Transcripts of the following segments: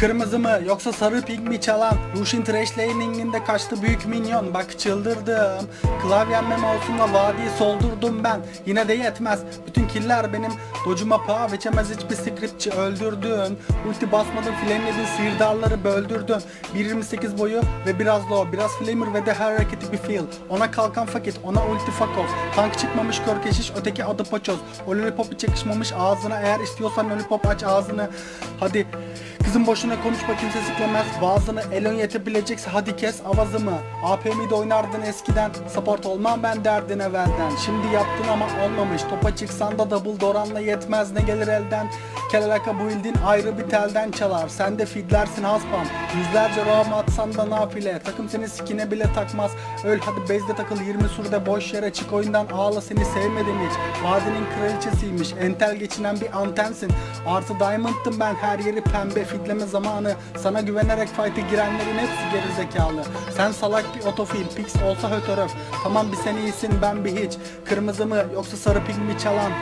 Kırmızı mı yoksa sarı pink mi çalan? Lucian trash laning'inde kaçtı büyük minyon. Bak çıldırdım. Klavyem mem olsun da vadiyi soldurdum ben. Yine de yetmez. Bütün killer benim. Documa paha geçemez hiçbir scriptçi öldürdün. Ulti basmadın flameledin sihirdarları böldürdün. 1.28 boyu ve biraz low. Biraz flamer ve de her hareketi bir feel. Ona kalkan fakir ona ulti fuck off. Tank çıkmamış kör keşiş öteki adı paçoz O lollipop'u çekişmemiş ağzına. Eğer istiyorsan lollipop aç ağzını. Hadi Kızım boşuna konuşma kimse siklemez. Vaazını elon yetebilecekse hadi kes avazımı. APM'de oynardın eskiden Support olmam ben derdin evvelden. Şimdi yaptın ama olmamış. Topa çıksan da double doranla yetmez. Ne gelir elden? Kelelaka bu ildin ayrı bir telden çalar. Sen de fidlersin haspam Yüzlerce roam atsan da nafile. Takım seni sikine bile takmaz. Öl hadi base'de takıl 20 surda boş yere çık. Oyundan ağla seni sevmedim hiç. Vadinin kraliçesiymiş. Entel geçinen bir antensin. Artı diamond'tım ben her yeri pembe fidleme zamanı. Sana güvenerek fight'e girenlerin hepsi geri zekalı Sen salak bir otofil pix olsa hötöröf. Tamam bir sen iyisin ben bir hiç. Kırmızı mı yoksa sarı pink mi çalan?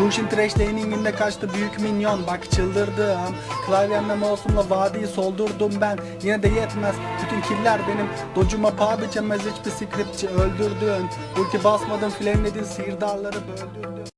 Lucian trash laning'inde kaçtı büyük minyon. Bak çıldırdım. Klavyemle mouse'umla vadiyi soldurdum ben. Yine de yetmez. Bütün killer benim. Documa paha biçemez. Hiçbir scriptçi öldürdün. Ulti basmadın flameledin sihirdarları böldürdün